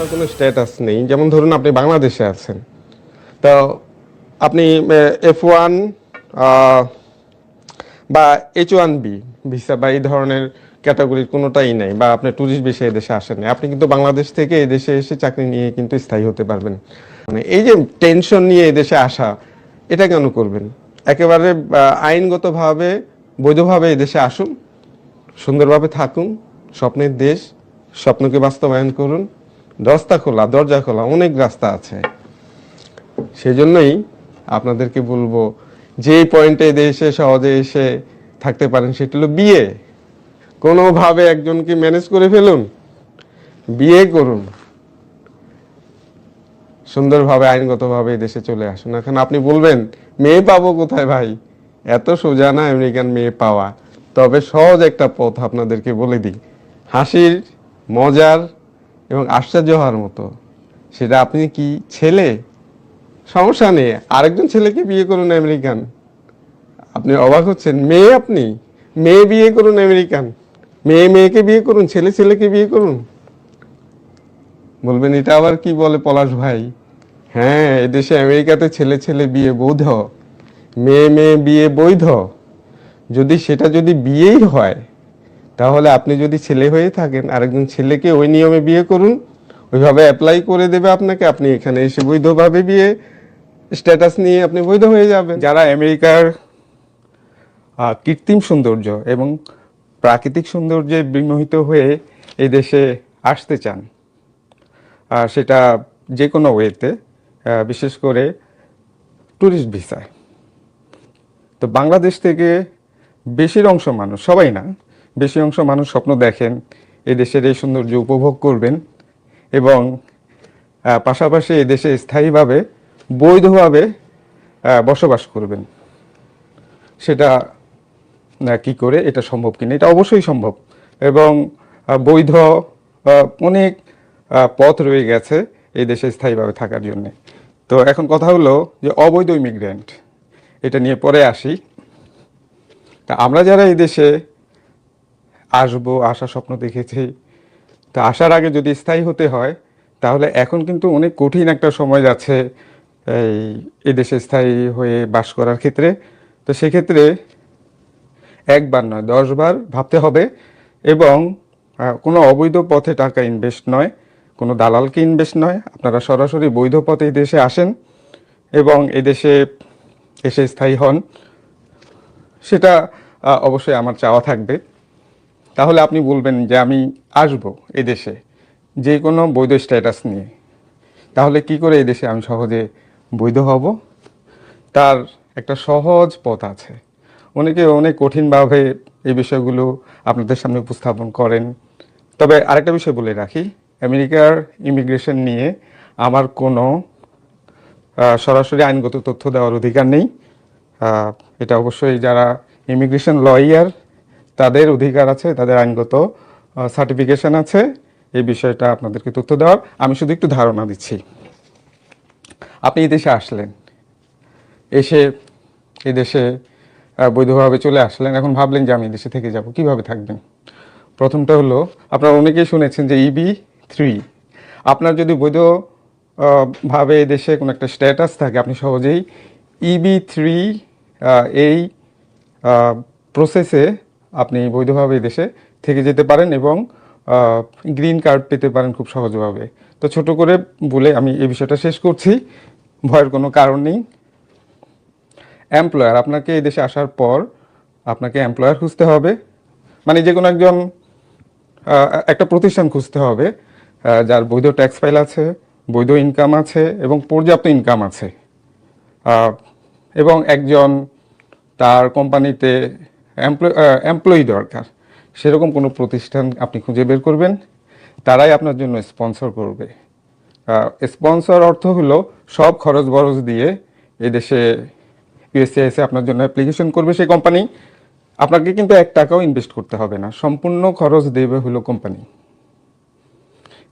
আপনার কোনো স্ট্যাটাস নেই। যেমন ধরুন আপনি বাংলাদেশে আছেন। তো আপনি এফ ওয়ান বা এইচ ওয়ান বি ভিসা বা এই ধরনের ক্যাটাগরির কোনোটাই নাই, বা আপনি ট্যুরিস্ট বেশি এদেশে আসেন আপনি কিন্তু বাংলাদেশ থেকে এদেশে এসে চাকরি নিয়ে কিন্তু স্থায়ী হতে পারবেন। মানে এই যে টেনশন নিয়ে এদেশে আসা, এটা কেন করবেন? একেবারে আইনগতভাবে, বৈধভাবে এদেশে আসুন, সুন্দরভাবে থাকুন, স্বপ্নের দেশ, স্বপ্নকে বাস্তবায়ন করুন রাস্তা খোলা, দরজা খোলা, অনেক রাস্তা আছে। সেজন্যই আপনাদেরকে বলব, যে পয়েন্টে দেশে সহজে এসে থাকতে পারেন, সেটা হলো বিয়ে। কোনোভাবে একজনকে ম্যানেজ করে ফেলুন, বিয়ে করুন। সুন্দরভাবে, আইনগতভাবে দেশে চলে আসুন। এখন আপনি বলবেন, মেয়ে পাবো কোথায় ভাই? এত সোজা না আমেরিকান মেয়ে পাওয়া? তবে সহজ একটা পথ আপনাদেরকে বলে দিই। হাসির, মজার এবং আশ্চর্য হওয়ার মতো। সেটা আপনি কি ছেলে? সমস্যা নেই। আরেকজন ছেলেকে বিয়ে করুন আমেরিকান। আপনি অবাক হচ্ছেন। মেয়ে আপনি? মেয়ে বিয়ে করুন আমেরিকান। মেয়ে মেয়েকে বিয়ে করুন, ছেলে ছেলেকে বিয়ে করুন। বলবেন, এটা আবার কি বলে পলাশ ভাই? হ্যাঁ এদেশে আমেরিকাতে ছেলে ছেলে বিয়ে বৈধ। মেয়ে মেয়ে বিয়ে বৈধ। যদি সেটা যদি বিয়েই হয় তাহলে আপনি যদি ছেলে হয়ে থাকেন, আরেকজন ছেলেকে ওই নিয়মে বিয়ে করুন, ওইভাবে অ্যাপ্লাই করে দেবে আপনাকে, আপনি এখানে এসে বৈধভাবে বিয়ে স্ট্যাটাস নিয়ে আপনি বৈধ হয়ে যাবেন। যারা আমেরিকার কৃত্রিম সৌন্দর্য এবং প্রাকৃতিক সৌন্দর্যে বিমোহিত হয়ে এই দেশে আসতে চান আর সেটা যে কোনো ওয়েতে বিশেষ করে ট্যুরিস্ট ভিসায় তো বাংলাদেশ থেকে বেশির অংশ মানুষ, সবাই না বেশি অংশ মানুষ স্বপ্ন দেখেন, এই দেশের এই সৌন্দর্য উপভোগ করবেন এবং পাশাপাশি এই দেশে স্থায়ীভাবে, বৈধভাবে বসবাস করবেন। সেটা কি করে? এটা সম্ভব কিনা? এটা অবশ্যই সম্ভব। এবং বৈধ অনেক পথ রয়ে গেছে এই দেশে স্থায়ীভাবে থাকার জন্য। তো এখন কথা হলো যে অবৈধ ইমিগ্রেন্ট এটা নিয়ে পরে আসি। তা আমরা যারা এই দেশে আসব আসার স্বপ্ন দেখেছি। তা আসার আগে যদি স্থায়ী হতে হয়, তাহলে এখন কিন্তু অনেক কঠিন একটা সময় যাচ্ছে এই এদেশে স্থায়ী হয়ে বাস করার ক্ষেত্রে। তো সেক্ষেত্রে একবার নয়, দশবার ভাবতে হবে এবং কোনো অবৈধ পথে টাকা ইনভেস্ট নয়, কোনো দালালকে ইনভেস্ট নয়। আপনারা সরাসরি বৈধ পথে এই দেশে আসেন এবং এদেশে এসে স্থায়ী হন। সেটা অবশ্যই আমার চাওয়া থাকবে। তাহলে আপনি বলবেন যে আমি আসব এদেশে যে কোনো বৈধ স্ট্যাটাস নিয়ে। তাহলে কি করে এদেশে আমি সহজে বৈধ হব? তার একটা সহজ পথ আছে। অনেকে অনেক কঠিনভাবে এই বিষয়গুলো আপনাদের সামনে উপস্থাপন করেন। তবে আরেকটা বিষয় বলে রাখি, আমেরিকার ইমিগ্রেশন নিয়ে আমার কোনো সরাসরি আইনগত তথ্য দেওয়ার অধিকার নেই। এটা অবশ্যই যারা ইমিগ্রেশন লয়ার তাদের অধিকার আছে, তাদের আইনগত সার্টিফিকেশন আছে। এই বিষয়টা আপনাদেরকে তথ্য দেওয়ার। আমি শুধু একটু ধারণা দিচ্ছি। আপনি এই দেশে আসলেন। এসে এই দেশে বৈধভাবে চলে আসলেন। এখন ভাবলেন যে আমি দেশে থেকে যাব। কীভাবে থাকবেন? প্রথমটা হলো, আপনারা অনেকেই শুনেছেন যে ইবি থ্রি আপনার যদি বৈধ ভাবে দেশে কোনো একটা স্ট্যাটাস থাকে, আপনি সহজেই ইবি থ্রি এই প্রসেসে আপনি বৈধভাবে দেশে থেকে যেতে পারেন এবং গ্রিন কার্ড পেতে পারেন খুব সহজভাবে। তো ছোট করে বলে আমি এই বিষয়টা শেষ করছি। ভয়ের কোনো কারণ নেই। এমপ্লয়ার আপনাকে এই দেশে আসার পর আপনাকে এমপ্লয়ার খুঁজতে হবে। মানে যে কোনো একজন একটা প্রতিষ্ঠান খুঁজতে হবে যার বৈধ ট্যাক্স ফাইল আছে, বৈধ ইনকাম আছে এবং পর্যাপ্ত ইনকাম আছে। এবং একজন তার কোম্পানিতে এমপ্লয়ি দরকার। সেরকম কোনো প্রতিষ্ঠান আপনি খুঁজে বের করবেন, তারাই আপনার জন্য স্পন্সর করবে। স্পন্সর অর্থ হলো সব খরচ বরচ দিয়ে এদেশে ইউএসসিআইসে আপনার জন্য অ্যাপ্লিকেশন করবে সেই কোম্পানি আপনাকে কিন্তু এক টাকাও ইনভেস্ট করতে হবে না, সম্পূর্ণ খরচ দেবে হলো কোম্পানি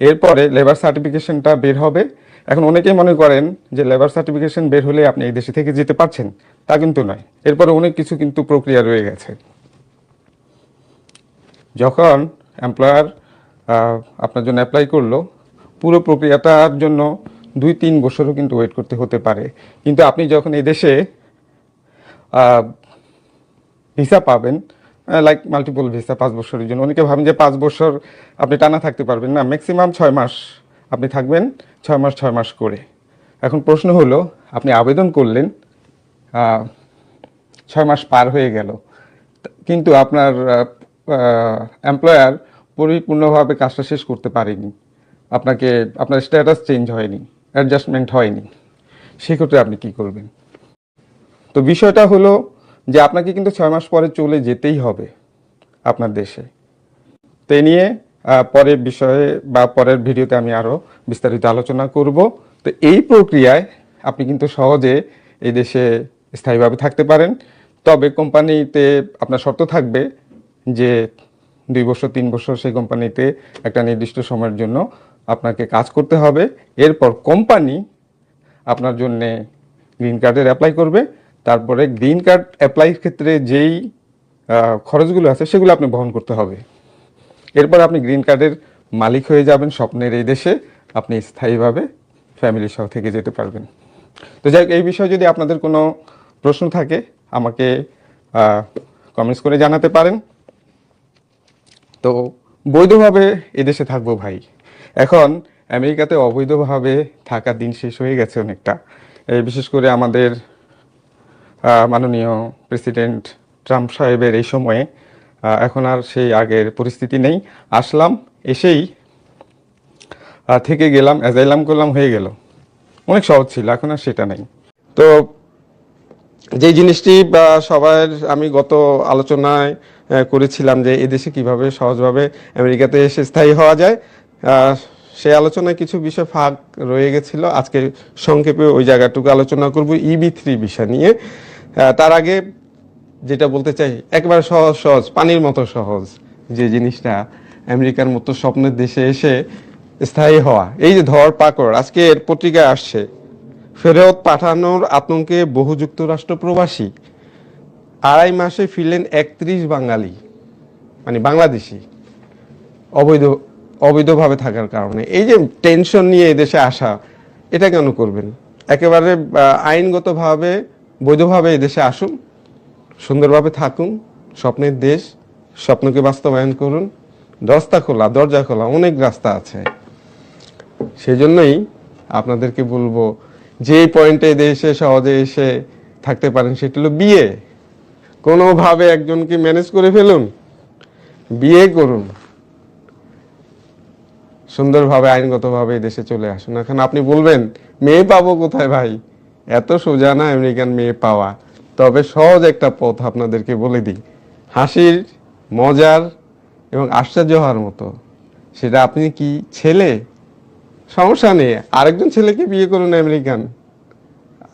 এরপরে লেবার সার্টিফিকেশনটা বের হবে এখন অনেকেই মনে করেন যে লেবার সার্টিফিকেশন বের হলে আপনি এই দেশে থেকে যেতে পারছেন, তা কিন্তু নয়। এরপরে অনেক কিছু কিন্তু প্রক্রিয়া রয়ে গেছে। যখন এমপ্লয়ার আপনার জন্য অ্যাপ্লাই করল, পুরো প্রক্রিয়াটার জন্য দুই তিন বছরও কিন্তু ওয়েট করতে হতে পারে। কিন্তু আপনি যখন এই দেশে ভিসা পাবেন লাইক মাল্টিপল ভিসা পাঁচ বছরের জন্য, অনেকে ভাবেন যে পাঁচ বছর আপনি টানা থাকতে পারবেন না ম্যাক্সিমাম ছয় মাস আপনি থাকবেন ছয় মাস ছয় মাস করে। এখন প্রশ্ন হলো, আপনি আবেদন করলেন ছয় মাস পার হয়ে গেল। কিন্তু আপনার এমপ্লয়ার পরিপূর্ণভাবে কাজটা শেষ করতে পারেনি। আপনাকে, আপনার স্ট্যাটাস চেঞ্জ হয়নি অ্যাডজাস্টমেন্ট হয়নি। সেক্ষেত্রে আপনি কি করবেন? তো বিষয়টা হলো যে আপনাকে কিন্তু ছয় মাস পরে চলে যেতেই হবে আপনার দেশে। তো নিয়ে পরের বিষয়ে বা পরের ভিডিওতে আমি আরও বিস্তারিত আলোচনা করব। তো এই প্রক্রিয়ায় আপনি কিন্তু সহজে এই দেশে স্থায়ীভাবে থাকতে পারেন। তবে কোম্পানিতে আপনার শর্ত থাকবে যে দুই বছর, তিন বছর সেই কোম্পানিতে একটা নির্দিষ্ট সময়ের জন্য আপনাকে কাজ করতে হবে। এরপর কোম্পানি আপনার জন্য গ্রিন কার্ডের অ্যাপ্লাই করবে। তারপরে গ্রিন কার্ড অ্যাপ্লাইয়ের ক্ষেত্রে যেই খরচগুলো আছে সেগুলো আপনি বহন করতে হবে। এরপর আপনি গ্রিন কার্ডের মালিক হয়ে যাবেন স্বপ্নের এই দেশে। আপনি স্থায়ীভাবে ফ্যামিলি সহ থেকে যেতে পারবেন। তো যাই এই বিষয়ে যদি আপনাদের কোনো প্রশ্ন থাকে, আমাকে কমেন্টস করে জানাতে পারেন। তো বৈধভাবে এদেশে থাকব ভাই। এখন আমেরিকাতে অবৈধভাবে থাকার দিন শেষ হয়ে গেছে অনেকটা। বিশেষ করে আমাদের মাননীয় প্রেসিডেন্ট ট্রাম্প সাহেবের এই সময়ে এখন আর সেই আগের পরিস্থিতি নেই। আসলাম, এসেই থেকে গেলাম অ্যাজাইলাম করলাম, হয়ে গেল। অনেক সহজ ছিল, এখন আর সেটা নেই। তো যে জিনিসটি, বা, সবার আমি গত আলোচনায় করেছিলাম যে এদেশে কীভাবে সহজভাবে আমেরিকাতে এসে স্থায়ী হওয়া যায় সেই আলোচনায় কিছু বিষয় ফাঁক রয়ে গেছিল। আজকে সংক্ষেপে ওই জায়গাটুকু আলোচনা করব, ইবি থ্রি বিষয় নিয়ে। তার আগে যেটা বলতে চাই, একেবারে সহজ সহজ, পানির মতো সহজ যে জিনিসটা আমেরিকার মতো স্বপ্নের দেশে এসে স্থায়ী হওয়া। এই যে ধর পাকড়, আজকে এর পত্রিকায় আসছে, ফেরত পাঠানোর আতঙ্কে বহু যুক্তরাষ্ট্র প্রবাসী, আড়াই মাসে ফিরলেন একত্রিশ বাঙালি মানে বাংলাদেশি, অবৈধ, অবৈধভাবে থাকার কারণে। এই যে টেনশন নিয়ে এদেশে আসা, এটা কেন করবেন? একেবারে আইনগতভাবে, বৈধভাবে এদেশে আসুন। সুন্দরভাবে থাকুন, স্বপ্নের দেশ, স্বপ্নকে বাস্তবায়ন করুন। রাস্তা খোলা, দরজা খোলা, অনেক রাস্তা আছে। সেই জন্যই আপনাদেরকে বলব যে পয়েন্টে দেশে, সহজে এসে থাকতে পারেন, সেটা হলো বিয়ে। কোনোভাবে একজনকে ম্যানেজ করে ফেলুন, বিয়ে করুন। সুন্দরভাবে, আইনগতভাবে দেশে চলে আসুন। এখন আপনি বলবেন, মেয়ে পাবো কোথায় ভাই? এত সোজা না আমেরিকান মেয়ে পাওয়া। তবে সহজ একটা পথ আপনাদেরকে বলে দিই। হাসির, মজার এবং আশ্চর্য হওয়ার মতো। সেটা আপনি কি ছেলে? সমস্যা নেই। আরেকজন ছেলেকে বিয়ে করুন আমেরিকান।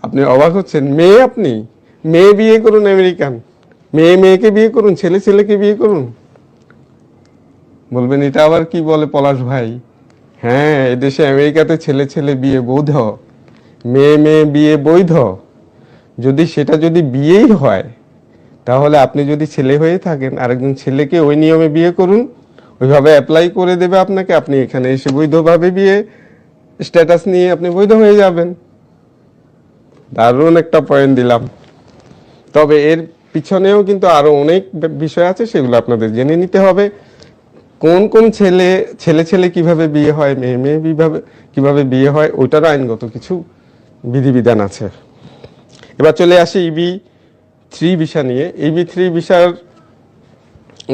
আপনি অবাক হচ্ছেন। মেয়ে আপনি? মেয়ে বিয়ে করুন আমেরিকান। মেয়ে মেয়েকে বিয়ে করুন, ছেলে ছেলেকে বিয়ে করুন। বলবেন, এটা আবার কি বলে পলাশ ভাই? হ্যাঁ এদেশে আমেরিকাতে ছেলে ছেলে বিয়ে বৈধ। মেয়ে মেয়ে বিয়ে বৈধ। যদি সেটা যদি বিয়েই হয়, তাহলে আপনি যদি ছেলে হয়ে থাকেন, আরেকজন ছেলেকে ওই নিয়মে বিয়ে করুন, ওইভাবে অ্যাপ্লাই করে দেবে আপনাকে, আপনি এখানে এসে বৈধভাবে বিয়ে স্ট্যাটাস নিয়ে আপনি বৈধ হয়ে যাবেন। দারুণ একটা পয়েন্ট দিলাম। তবে এর পিছনেও কিন্তু আরও অনেক বিষয় আছে, সেগুলো আপনাদের জেনে নিতে হবে। কোন কোন ছেলে ছেলে ছেলে কীভাবে বিয়ে হয়, মেয়ে মেয়ে কীভাবে কীভাবে বিয়ে হয় ওইটারও আইনগত কিছু বিধিবিধান আছে। এবার চলে আসি ইবি থ্রি ভিসা নিয়ে। ইবি থ্রি ভিসার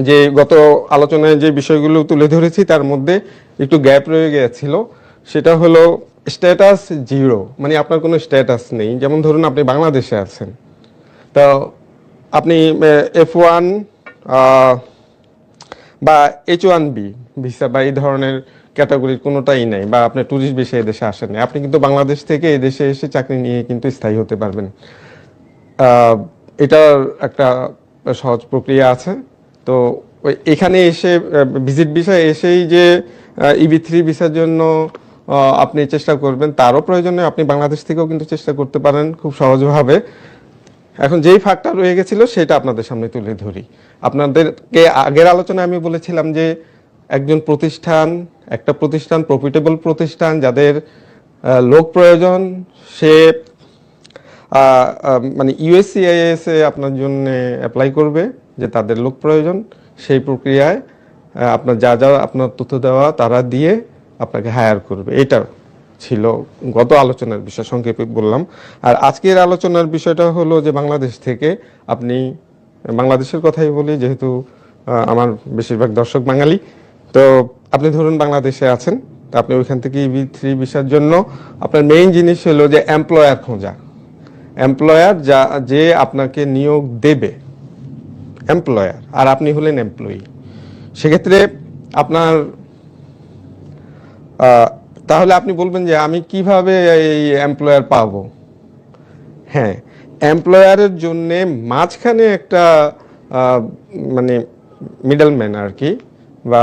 যে গত আলোচনায় যে বিষয়গুলো তুলে ধরেছি, তার মধ্যে একটু গ্যাপ রয়ে গিয়েছিল সেটা হলো স্ট্যাটাস জিরো মানে আপনার কোনো স্ট্যাটাস নেই। যেমন ধরুন, আপনি বাংলাদেশে আছেন। তো আপনি এফ ওয়ান বা এইচ ওয়ান বি ভিসা বা এই ধরনের ক্যাটাগরির কোনোটাই নাই বা আপনি ট্যুরিস্ট বেশি এদেশে আসেন। আপনি কিন্তু বাংলাদেশ থেকে এদেশে এসে চাকরি নিয়ে কিন্তু স্থায়ী হতে পারবেন। এটার একটা সহজ প্রক্রিয়া আছে। তো এখানে এসে ভিজিট ভিসা এসেই যে ইবি থ্রি ভিসার জন্য আপনি চেষ্টা করবেন, তারও প্রয়োজনে আপনি বাংলাদেশ থেকেও কিন্তু চেষ্টা করতে পারেন খুব সহজভাবে। এখন যেই ফাঁকটা রয়ে গেছিল, সেটা আপনাদের সামনে তুলে ধরি। আপনাদেরকে আগের আলোচনায় আমি বলেছিলাম যে, একজন প্রতিষ্ঠান একটা প্রতিষ্ঠান প্রফিটেবল প্রতিষ্ঠান, যাদের লোক প্রয়োজন, সে মানে ইউএসসিআইএস এ আপনার জন্য অ্যাপ্লাই করবে যে তাদের লোক প্রয়োজন। সেই প্রক্রিয়ায় আপনার যা যা আপনার তথ্য দেওয়া তারা দিয়ে আপনাকে হায়ার করবে। এটা ছিল গত আলোচনার বিষয়, সংক্ষেপে বললাম। আর আজকের আলোচনার বিষয়টা হলো যে বাংলাদেশ থেকে আপনি, বাংলাদেশের কথাই বলি, যেহেতু আমার বেশিরভাগ দর্শক বাঙালি, তো আপনি ধরুন বাংলাদেশে আছেন, তো আপনি ওইখান থেকে ইভি থ্রি ভিসার জন্য আপনার মেইন জিনিস হলো যে এমপ্লয়ার খোঁজা। এমপ্লয়ার যা, যে আপনাকে নিয়োগ দেবে এমপ্লয়ার আর আপনি হলেন এমপ্লয়ি সেক্ষেত্রে আপনার তাহলে আপনি বলবেন যে আমি কীভাবে এই এমপ্লয়ার পাব? হ্যাঁ এমপ্লয়ারের জন্য মাঝখানে একটা মানে মিডলম্যান আর কি, বা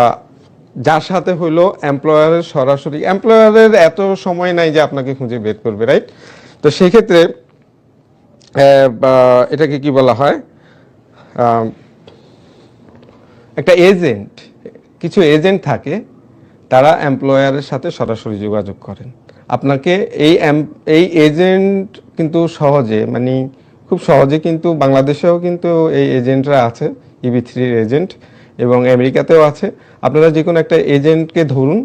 যার সাথে হলো এমপ্লয়ারের সরাসরি এমপ্লয়ারের এত সময় নাই যে আপনাকে খুঁজে বের করবে রাইট তো সেক্ষেত্রে এটাকে কি বলা হয়? একটা এজেন্ট কিছু এজেন্ট থাকে, তারা এমপ্লয়ারের সাথে সরাসরি যোগাযোগ করেন। আপনাকে এই এই এজেন্ট কিন্তু সহজে মানে খুব সহজে কিন্তু বাংলাদেশেও কিন্তু এই এজেন্টরা আছে ইবি থ্রির এজেন্ট এবং আমেরিকাতেও আছে। আপনারা যে কোনো একটা এজেন্টকে ধরুন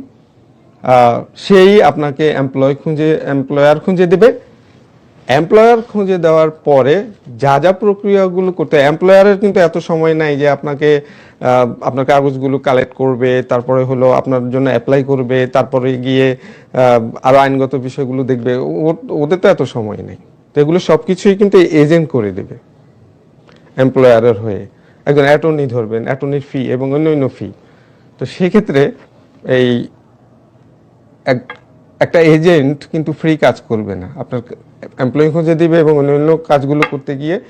সেই আপনাকে এমপ্লয় খুঁজে এমপ্লয়ার খুঁজে দেবে। এমপ্লয়ার খুঁজে দেওয়ার পরে যা যা প্রক্রিয়াগুলো করতে এমপ্লয়ারের কিন্তু এত সময় নাই যে আপনাকে আপনার কাগজগুলো কালেক্ট করবে, তারপরে হলো আপনার জন্য অ্যাপ্লাই করবে, তারপরে গিয়ে আরও আইনগত বিষয়গুলো দেখবে। ওদের তো এত সময় নেই। তো এগুলো সব কিছুই কিন্তু এজেন্ট করে দেবে এমপ্লয়ারের হয়ে। একজন অ্যাটর্নি ধরবেন, অ্যাটর্নির ফি এবং অন্যান্য ফি তো সেক্ষেত্রে এই এক- একটা এজেন্ট কিন্তু ফ্রি কাজ করবে না। আপনার এমপ্লয়ি খুঁজে দিবে এবং অন্যান্য কাজগুলো করতে গিয়ে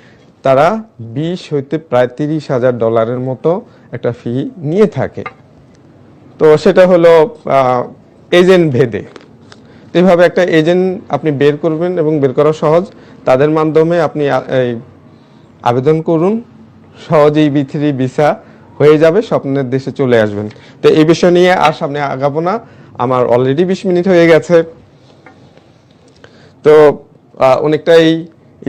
তারা বিশ হইতে প্রায় তিরিশ হাজার ডলারের মতো একটা ফি নিয়ে থাকে। তো সেটা হলো এজেন্ট ভেদে। এইভাবে একটা এজেন্ট আপনি বের করবেন এবং বের করা সহজ। তাদের মাধ্যমে আপনি আবেদন করুন। সহজেই বি থ্রি ভিসা হয়ে যাবে, স্বপ্নের দেশে চলে আসবেন। তো এই বিষয় নিয়ে আর সামনে আগাবো না। আমার অলরেডি বিশ মিনিট হয়ে গেছে। তো অনেকটাই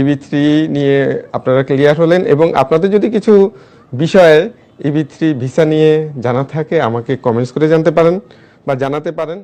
ইবি থ্রি নিয়ে আপনারা ক্লিয়ার হলেন এবং আপনাদের যদি কিছু বিষয়ে ইবি থ্রি ভিসা নিয়ে জানা থাকে, আমাকে কমেন্টস করে জানতে পারেন বা জানাতে পারেন।